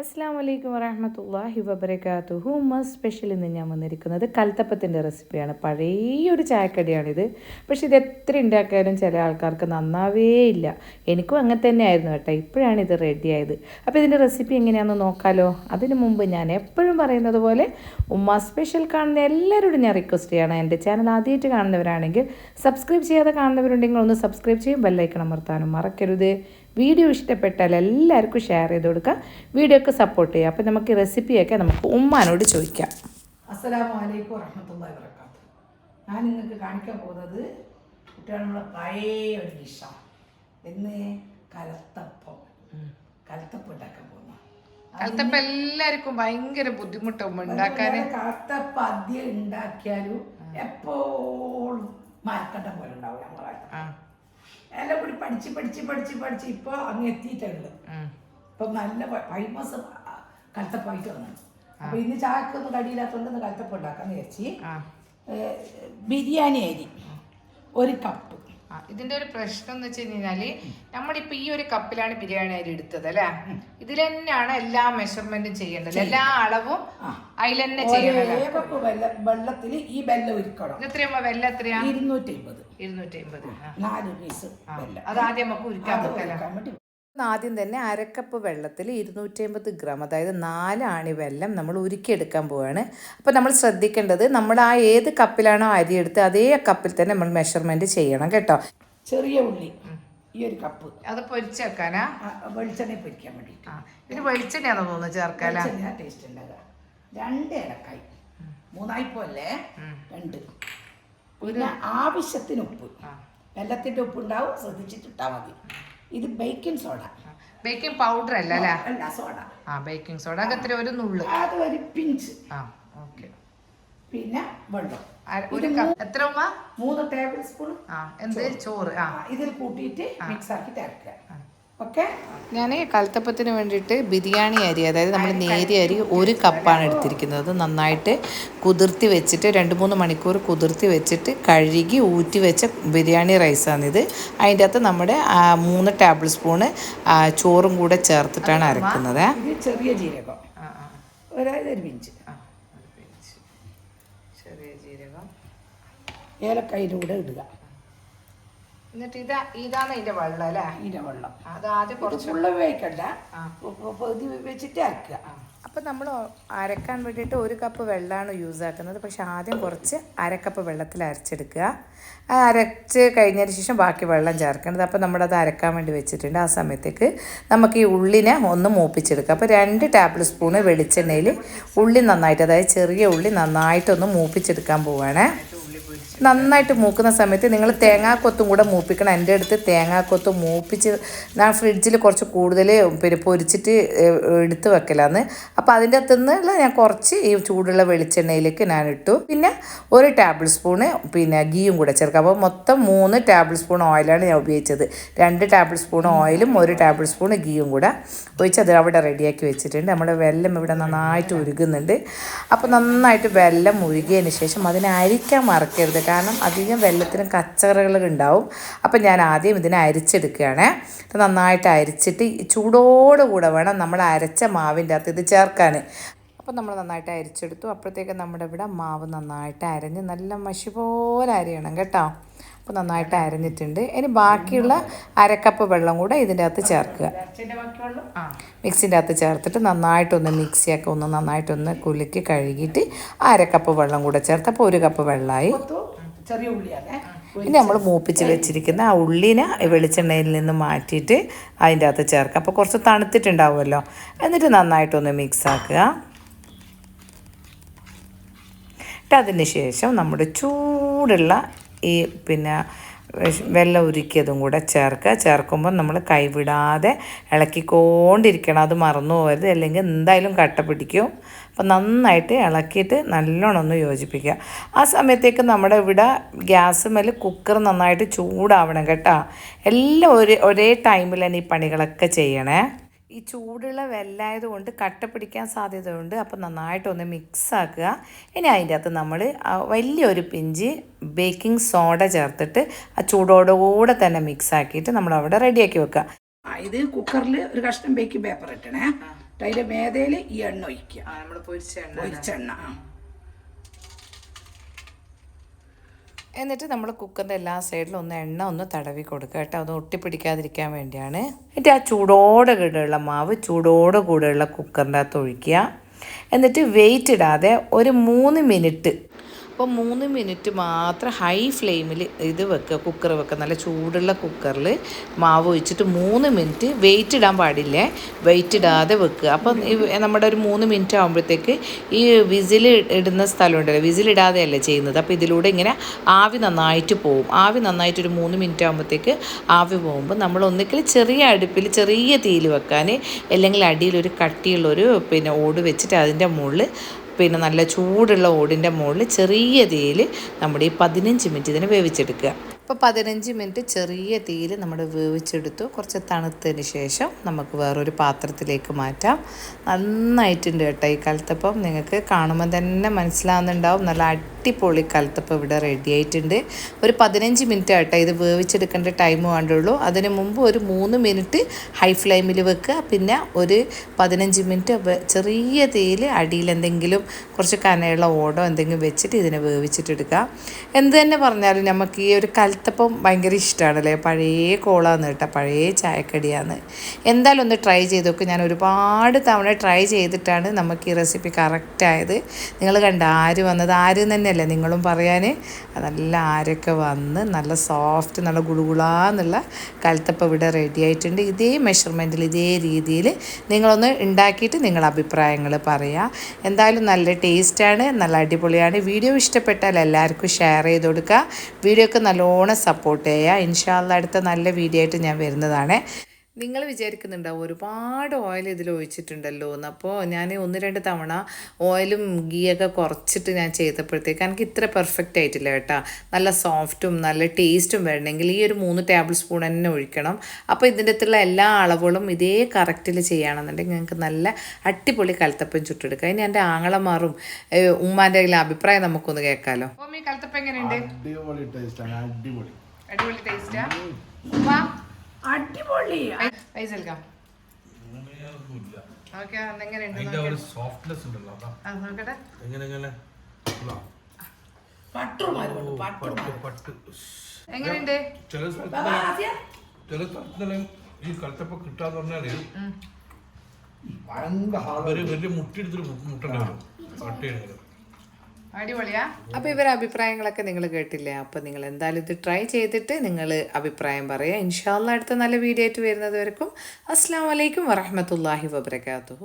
അസ്സാം വലൈക്കും വറഹമത്തല്ലാഹി വബർക്കാത്തുഹു ഉമ്മ സ്പെഷ്യൽ ഇന്ന് ഞാൻ വന്നിരിക്കുന്നത് കൽത്തപ്പത്തിന്റെ റെസിപ്പിയാണ് പഴയൊരു ചായക്കടിയാണിത്. പക്ഷേ ഇത് എത്ര ഉണ്ടാക്കിയാലും ചില ആൾക്കാർക്ക് നന്നാവേ ഇല്ല. എനിക്കും അങ്ങനെ തന്നെയായിരുന്നു കേട്ടോ. ഇപ്പോഴാണ് ഇത് റെഡി ആയത്. അപ്പോൾ ഇതിന്റെ റെസിപ്പി എങ്ങനെയാണെന്ന് നോക്കാലോ? അതിന് മുമ്പ് ഞാൻ എപ്പോഴും പറയുന്നത് പോലെ ഉമ്മ സ്പെഷ്യൽ കാണുന്ന എല്ലാവരോടും ഞാൻ റിക്വസ്റ്റ് ചെയ്യണം. എന്റെ ചാനൽ ആദ്യമായിട്ട് കാണുന്നവരാണെങ്കിൽ സബ്സ്ക്രൈബ് ചെയ്യാതെ കാണുന്നവരുണ്ടെങ്കിൽ ഒന്ന് സബ്സ്ക്രൈബ് ചെയ്യും ബെല്ലൈക്കണം അമർത്താനും മറക്കരുത്. വീഡിയോ ഇഷ്ടപ്പെട്ടാൽ എല്ലാവർക്കും ഷെയർ ചെയ്ത് കൊടുക്കുക. വീഡിയോ ഒക്കെ സപ്പോർട്ട് ചെയ്യുക. അപ്പോൾ നമുക്ക് റെസിപ്പിയൊക്കെ നമുക്ക് ഉമ്മാനോട് ചോദിക്കാം. അസ്സലാമു അലൈക്കും വറഹമത്തല്ലാഹി വബറകാത്ത് ഞാൻ നിങ്ങൾക്ക് കാണിക്കാൻ പോകുന്നത് കുട്ടികളുടെ പഴയ ഒരു ഡിഷാണ് ഇന്ന് കലത്തപ്പം. കലത്തപ്പം ഉണ്ടാക്കാൻ പോകുന്നു. കലത്തപ്പം എല്ലാവർക്കും ഭയങ്കര ബുദ്ധിമുട്ടാകും ഉണ്ടാക്കാൻ കലത്തപ്പം ആദ്യം ഉണ്ടാക്കിയാലും എപ്പോഴും മരക്കണ്ട പോലെ ഉണ്ടാവും നമ്മളെ എല്ലാം കൂടി പഠിച്ച് പഠിച്ച് പഠിച്ച് പഠിച്ച് ഇപ്പോൾ അങ്ങ് എത്തിയിട്ടുണ്ട്. ഇപ്പം നല്ല ഫൈമസ് കലത്തപ്പായിട്ട് വന്നു അപ്പൊ ഇന്ന് ചാക്കൊന്നും കടിയില്ലാത്തതുകൊണ്ട് ഇന്ന് കലത്തപ്പം ഉണ്ടാക്കാന്ന് വിചാരിച്ച് ബിരിയാണി അരി ഒരു കപ്പ്. ഇതിന്റെ ഒരു പ്രശ്നം എന്ന് വെച്ച് കഴിഞ്ഞാൽ നമ്മളിപ്പോ ഈ ഒരു കപ്പിലാണ് ബിരിയാണി അരി എടുത്തത് അല്ലെ? ഇതിൽ തന്നെയാണ് എല്ലാ മെഷർമെന്റും ചെയ്യേണ്ടത്. എല്ലാ അളവും അതിൽ തന്നെ വെള്ള വെള്ളത്തിൽ ഈ വെല്ലം ഒരുക്കണം? ഇത് എത്രയാ വെള്ളം എത്രയാ? ഇരുന്നൂറ്റി അമ്പത് ഇരുന്നൂറ്റി അമ്പത് നാല് പീസ് അത് ആദ്യം നമുക്ക് ഉരുക്കാൻ ആദ്യം തന്നെ അരക്കപ്പ് വെള്ളത്തിൽ ഇരുന്നൂറ്റി അമ്പത് ഗ്രാം അതായത് നാല് ആണി വെല്ലം നമ്മൾ ഉരുക്കിയെടുക്കാൻ പോവാണ്. അപ്പോൾ നമ്മൾ ശ്രദ്ധിക്കേണ്ടത് നമ്മൾ ആ ഏത് കപ്പിലാണോ അരി എടുത്ത് അതേ കപ്പിൽ തന്നെ നമ്മൾ മെഷർമെന്റ് ചെയ്യണം കേട്ടോ. ചെറിയ ഉള്ളി ഈ ഒരു കപ്പ്. അത് പൊരിച്ചേക്കാനാ വെളിച്ചെണ്ണ പൊരിക്കാൻ വേണ്ടിയിട്ട്. ഇത് വെളിച്ചെണ്ണയാണോ തോന്നുന്നു ചേർക്കാനാ? ടേസ്റ്റ് ഉണ്ടാകുക രണ്ട് ഏലക്കായി മൂന്നായിപ്പോലെ രണ്ട്. പിന്നെ ആവശ്യത്തിന് ഉപ്പ്. വെള്ളത്തിന്റെ ഉപ്പ് ഉണ്ടാവും ശ്രദ്ധിച്ചിട്ട് ഇട്ടാൽ മതി. ഇത് ബേക്കിംഗ് സോഡ. ബേക്കിംഗ് പൗഡർ അല്ല? അല്ലേ സോഡ. ആ ബേക്കിംഗ് സോഡ. അത്ര ഒരു നുള്ള്. അത് ഒരു പിഞ്ച്. ആ ഓക്കെ. പിന്നെ വെള്ളം. ഒരു എത്ര ഉമ്മ? മൂന്ന് ടേബിൾ സ്പൂൺ ആ എന്ത്? ചോറ്. ആ. ഇതിൽ കൂട്ടിയിട്ട് മിക്സ് ആക്കി തിരക്കുക. ഓക്കെ? ഞാൻ കൽത്തപ്പത്തിന് വേണ്ടിയിട്ട് ബിരിയാണി അരി അതായത് നമ്മൾ നേരിയ അരി ഒരു കപ്പാണ് എടുത്തിരിക്കുന്നത്. അത് നന്നായിട്ട് കുതിർത്തി വെച്ചിട്ട് രണ്ട് മൂന്ന് മണിക്കൂർ കുതിർത്തി വെച്ചിട്ട് കഴുകി ഊറ്റി വെച്ച ബിരിയാണി റൈസാണിത്. അതിന്റെ അകത്ത് നമ്മുടെ മൂന്ന് ടേബിൾ സ്പൂണ് ചോറും കൂടെ ചേർത്തിട്ടാണ് അരക്കുന്നത്. ചെറിയ ജീരകം. ഒരു പിഞ്ച്. ചെറിയ ജീരകം. ഏലക്കായുടെ കൂടെ ഇടുക. എന്നിട്ട് ഇതാ ഇതാണ് ഇതിന്റെ വെള്ളം അല്ലേ? ഇതിന്റെ വെള്ളം. അത് ആദ്യം കുറച്ച് ഉള്ള വേക്കണ്ട ഇത് വെച്ചിട്ട് അരക്കുക അപ്പോൾ നമ്മൾ അരക്കാൻ വേണ്ടിയിട്ട് ഒരു കപ്പ് വെള്ളമാണ് യൂസ് ആക്കുന്നത്. പക്ഷെ ആദ്യം കുറച്ച് അരക്കപ്പ് വെള്ളത്തിൽ അരച്ചെടുക്കുക. അരച്ച് കഴിഞ്ഞതിന് ശേഷം ബാക്കി വെള്ളം ചേർക്കേണ്ടത്. അപ്പോൾ നമ്മളത് അരക്കാൻ വേണ്ടി വെച്ചിട്ടുണ്ട് ആ സമയത്തേക്ക്. നമുക്ക് ഈ ഉള്ളിനെ ഒന്ന് മൂപ്പിച്ചെടുക്കുക അപ്പോൾ രണ്ട് ടേബിൾ സ്പൂണ് വെളിച്ചെണ്ണയിൽ ഉള്ളി നന്നായിട്ട് അതായത് ചെറിയ ഉള്ളി നന്നായിട്ടൊന്ന് മൂപ്പിച്ചെടുക്കാൻ പോവുകയാണേ നന്നായിട്ട് മൂക്കുന്ന സമയത്ത് നിങ്ങൾ തേങ്ങാക്കൊത്തും കൂടെ മൂപ്പിക്കണം. എന്റെ അടുത്ത് തേങ്ങാക്കൊത്ത് മൂപ്പിച്ച് ഞാൻ ഫ്രിഡ്ജിൽ കുറച്ച് കൂടുതൽ പിന്നെ പൊരിച്ചിട്ട് എടുത്ത് വെക്കലാന്ന്. അപ്പോൾ അതിന്റെ അകത്തു നിന്നുള്ള ഞാൻ കുറച്ച് ഈ ചൂടുള്ള വെളിച്ചെണ്ണയിലേക്ക് ഞാൻ ഇട്ടു. പിന്നെ ഒരു ടേബിൾ സ്പൂണ് പിന്നെ ഗീയും കൂടെ ചേർക്കാം അപ്പോൾ മൊത്തം മൂന്ന് ടേബിൾ സ്പൂൺ ഓയിലാണ് ഞാൻ ഉപയോഗിച്ചത്. രണ്ട് ടേബിൾ സ്പൂൺ ഓയിലും ഒരു ടേബിൾ സ്പൂൺ ഗീയും കൂടെ ഒഴിച്ച് അത് അവിടെ റെഡിയാക്കി വെച്ചിട്ടുണ്ട്. നമ്മുടെ വെല്ലം ഇവിടെ നന്നായിട്ട് ഉരുകുന്നുണ്ട്. അപ്പോൾ നന്നായിട്ട് വെല്ലം ഉരുകിയതിന് ശേഷം അതിനെ അരിക്കാൻ മറക്കരുത്. കാരണം അധികം വെള്ളത്തിന് കച്ചറകൾ ഉണ്ടാവും. അപ്പോൾ ഞാൻ ആദ്യം ഇതിനെ അരിച്ചെടുക്കുകയാണ്. നന്നായിട്ട് അരിച്ചിട്ട് ചൂടോടുകൂടെ വേണം നമ്മൾ അരച്ച മാവിന്റെ അകത്ത് ഇത് ചേർക്കാൻ. അപ്പോൾ നമ്മൾ നന്നായിട്ട് അരിച്ചെടുത്തു. അപ്പോഴത്തേക്ക് നമ്മുടെ ഇവിടെ മാവ് നന്നായിട്ട് അരഞ്ഞ് നല്ല മഷി പോലെ അരിയണം കേട്ടോ. അപ്പോൾ നന്നായിട്ട് അരഞ്ഞിട്ടുണ്ട്. ഇനി ബാക്കിയുള്ള അരക്കപ്പ് വെള്ളം കൂടെ ഇതിന്റെ അകത്ത് ചേർക്കുക. മിക്സിന്റെ അകത്ത് ചേർത്തിട്ട് നന്നായിട്ടൊന്ന് മിക്സിയൊക്കെ ഒന്ന് നന്നായിട്ടൊന്ന് കുലുക്കി കഴുകിയിട്ട് അരക്കപ്പ് വെള്ളം കൂടെ ചേർത്ത്. അപ്പോൾ ഒരു കപ്പ് വെള്ളമായി. ചെറിയ ഉള്ളിയാണ്. ഇനി നമ്മൾ മൂപ്പിച്ച് വെച്ചിരിക്കുന്ന ആ ഉള്ളിനെ വെളിച്ചെണ്ണയിൽ നിന്ന് മാറ്റിയിട്ട് അതിന്റെ അകത്ത് ചേർക്കുക അപ്പോൾ കുറച്ച് തണുത്തിട്ടുണ്ടാവുമല്ലോ. എന്നിട്ട് നന്നായിട്ടൊന്ന് മിക്സ് ആക്കുക. എന്നിട്ട് അതിന് ശേഷം നമ്മുടെ ചൂടുള്ള ഈ പിന്നെ വെള്ളം ഉരുക്കിയതും കൂടെ ചേർക്കുക. ചേർക്കുമ്പോൾ നമ്മൾ കൈവിടാതെ ഇളക്കിക്കൊണ്ടിരിക്കണം. അത് മറന്നു പോകരുത്. അല്ലെങ്കിൽ എന്തായാലും കട്ട പിടിക്കും. അപ്പോൾ നന്നായിട്ട് ഇളക്കിയിട്ട് നല്ലോണം ഒന്ന് യോജിപ്പിക്കുക. ആ സമയത്തേക്ക് നമ്മുടെ ഇവിടെ ഗ്യാസ് മേൽ കുക്കർ നന്നായിട്ട് ചൂടാവണം കേട്ടോ. എല്ലാം ഒരേ ഒരേ തന്നെ ഈ പണികളൊക്കെ ചെയ്യണേ. ഈ ചൂടുള്ള വെല്ലായത് കൊണ്ട് കട്ട പിടിക്കാൻ സാധ്യതയുണ്ട്. അപ്പോൾ നന്നായിട്ടൊന്ന് മിക്സ് ആക്കുക ഇനി അതിന്റെ അകത്ത് നമ്മൾ വലിയൊരു പിഞ്ച് ബേക്കിംഗ് സോഡ ചേർത്തിട്ട് ആ ചൂടോടുകൂടെ തന്നെ മിക്സ് ആക്കിയിട്ട് നമ്മൾ അവിടെ റെഡിയാക്കി വെക്കുക. ഇത് കുക്കറിൽ ഒരു കഷ്ണം ബേക്കിംഗ് പേപ്പർ ഇട്ടണേ. അതിന്റെ മേതയിൽ ഈ എണ്ണ ഒഴിക്കുക. നമ്മൾ പൊരിച്ച എണ്ണ പൊരിച്ചെണ്ണ ആ. എന്നിട്ട് നമ്മൾ കുക്കറിന്റെ എല്ലാ സൈഡിലും ഒന്ന് എണ്ണ ഒന്ന് തടവി കൊടുക്കുക കേട്ടോ. അത് ഒട്ടിപ്പിടിക്കാതിരിക്കാൻ വേണ്ടിയാണ്. എന്നിട്ട് ആ ചൂടോടെ കൂടെയുള്ള മാവ് ചൂടോടെ കൂടെയുള്ള കുക്കറിന്റെ അകത്ത് ഒഴിക്കുക. എന്നിട്ട് വെയിറ്റ് ഇടാതെ ഒരു മൂന്ന് മിനിറ്റ് അപ്പോൾ മൂന്ന് മിനിറ്റ് മാത്രം ഹൈ ഫ്ലെയിമിൽ ഇത് വെക്കുക കുക്കർ വെക്കുക. നല്ല ചൂടുള്ള കുക്കറിൽ മാവ് ഒഴിച്ചിട്ട് മൂന്ന് മിനിറ്റ് വെയിറ്റ് ഇടാൻ പാടില്ലേ? വെയിറ്റ് ഇടാതെ വെക്കുക. അപ്പം നമ്മുടെ ഒരു മൂന്ന് മിനിറ്റ് ആകുമ്പോഴത്തേക്ക് ഈ വിസിൽ ഇടുന്ന സ്ഥലമുണ്ടല്ലോ വിസിൽ ഇടാതെയല്ലേ ചെയ്യുന്നത്? അപ്പോൾ ഇതിലൂടെ ഇങ്ങനെ ആവി നന്നായിട്ട് പോവും. ആവി നന്നായിട്ട് ഒരു മൂന്ന് മിനിറ്റ് ആകുമ്പോഴത്തേക്ക് ആവി പോകുമ്പോൾ നമ്മൾ ഒന്നിക്കൽ ചെറിയ അടുപ്പിൽ ചെറിയ തീയിൽ വെക്കാൻ അല്ലെങ്കിൽ അടിയിൽ ഒരു കട്ടിയുള്ളൊരു പിന്നെ ഓട് വെച്ചിട്ട് അതിന്റെ മുകളിൽ പിന്നെ നല്ല ചൂടുള്ള ഓടിന്റെ മുകളിൽ ചെറിയ തീയിൽ നമ്മുടെ ഈ പതിനഞ്ച് മിനിറ്റ് ഇതിനെ വേവിച്ചെടുക്കുക. അപ്പോൾ പതിനഞ്ച് മിനിറ്റ് ചെറിയ തീയിൽ നമ്മൾ വേവിച്ചെടുത്തു. കുറച്ച് തണുത്തതിന് ശേഷം നമുക്ക് വേറൊരു പാത്രത്തിലേക്ക് മാറ്റാം. നന്നായിട്ടുണ്ട് കേട്ടോ ഈ കാലത്തപ്പം. നിങ്ങൾക്ക് കാണുമ്പോൾ തന്നെ മനസ്സിലാവുന്നുണ്ടാവും. നല്ല അടിപൊളി കലത്തപ്പം ഇവിടെ റെഡി ആയിട്ടുണ്ട്. ഒരു പതിനഞ്ച് മിനിറ്റ് ആട്ടെ ഇത് വേവിച്ചെടുക്കേണ്ട ടൈം വേണ്ടുള്ളൂ. അതിന് മുമ്പ് ഒരു മൂന്ന് മിനിറ്റ് ഹൈ ഫ്ലെയിമിൽ വെക്കുക. പിന്നെ ഒരു പതിനഞ്ച് മിനിറ്റ് ചെറിയ തീയിൽ അടിയിൽ എന്തെങ്കിലും കുറച്ച് കനയുള്ള ഓടോ എന്തെങ്കിലും വെച്ചിട്ട് ഇതിനെ വേവിച്ചിട്ടെടുക്കുക. എന്ത് തന്നെ പറഞ്ഞാലും നമുക്ക് ഈ ഒരു കലത്തപ്പം ഭയങ്കര ഇഷ്ടമാണല്ലേ പഴയ കോളാന്ന് കേട്ടോ. പഴയ ചായക്കടിയാണ് എന്തായാലും ഒന്ന് ട്രൈ ചെയ്ത് നോക്ക്. ഞാൻ ഒരുപാട് തവണ ട്രൈ ചെയ്തിട്ടാണ് നമുക്ക് ഈ റെസിപ്പി കറക്റ്റായത് നിങ്ങൾ കണ്ട ആര് വന്നത്? ആര് തന്നെയല്ലേ നിങ്ങളും പറയാൻ നല്ല ആരൊക്കെ വന്ന് നല്ല സോഫ്റ്റ് നല്ല ഗുളുഗുളാന്നുള്ള കലത്തപ്പം ഇവിടെ റെഡി ആയിട്ടുണ്ട്. ഇതേ മെഷർമെന്റിൽ ഇതേ രീതിയിൽ നിങ്ങളൊന്ന് ഉണ്ടാക്കിയിട്ട് നിങ്ങളുടെ അഭിപ്രായങ്ങൾ പറയുക എന്തായാലും നല്ല ടേസ്റ്റാണ് നല്ല അടിപൊളിയാണ്. വീഡിയോ ഇഷ്ടപ്പെട്ടാൽ എല്ലാവർക്കും ഷെയർ ചെയ്ത് കൊടുക്കുക. വീഡിയോക്ക് നല്ലോണം സപ്പോർട്ട് ചെയ്യുക ഇൻഷാല്ല അടുത്ത നല്ല വീഡിയോ ആയിട്ട് ഞാൻ വരുന്നതാണ്. നിങ്ങൾ വിചാരിക്കുന്നുണ്ടാവും ഒരുപാട് ഓയിൽ ഇതിൽ ഒഴിച്ചിട്ടുണ്ടല്ലോ എന്ന്. അപ്പോൾ ഞാൻ ഒന്ന് രണ്ട് തവണ ഓയിലും ഗീയൊക്കെ കുറച്ചിട്ട് ഞാൻ ചെയ്തപ്പോഴത്തേക്ക് എനിക്ക് ഇത്ര പെർഫെക്റ്റ് ആയിട്ടില്ല കേട്ടോ. നല്ല സോഫ്റ്റും നല്ല ടേസ്റ്റും വരണമെങ്കിൽ ഈ ഒരു മൂന്ന് ടേബിൾ സ്പൂൺ തന്നെ ഒഴിക്കണം. അപ്പോൾ ഇതിന്റെ അകത്തുള്ള എല്ലാ അളവുകളും ഇതേ കറക്റ്റിൽ ചെയ്യുകയാണെന്നുണ്ടെങ്കിൽ ഞങ്ങൾക്ക് നല്ല അടിപൊളി കലത്തപ്പം ചുട്ടെടുക്കാം. ഇനി എന്റെ ആങ്ങളമാറും ഉമ്മാന്റെ കയ്യിലെ അഭിപ്രായം നമുക്കൊന്ന് കേൾക്കാമല്ലോ കലത്തപ്പം എങ്ങനെയുണ്ട്? അടിപൊളി ടേസ്റ്റാണ് അടിപൊളി. അടിപൊളി ടേസ്റ്റാ അടിപൊളി. എങ്ങനെയുണ്ട്? ചില സ്ഥലത്തെല്ലാം ഈ കലത്തപ്പം കിട്ടാന്ന് പറഞ്ഞാൽ ഒരു വലിയ മുട്ടെടുത്തൊരു മുട്ടണ്ട വരും പട്ടിയാണെങ്കിൽ അടിപൊളിയാ. അപ്പോൾ ഇവരെ അഭിപ്രായങ്ങളൊക്കെ നിങ്ങൾ കേട്ടില്ലേ? അപ്പോൾ നിങ്ങൾ എന്തായാലും ഇത് ട്രൈ ചെയ്തിട്ട് നിങ്ങൾ അഭിപ്രായം പറയുക ഇൻഷാല്ല അടുത്ത നല്ല വീഡിയോ ആയിട്ട് വരുന്നത് വരെക്കും അസ്സാം വലൈക്കും വറഹമത്തല്ലാഹി വബർക്കാത്തു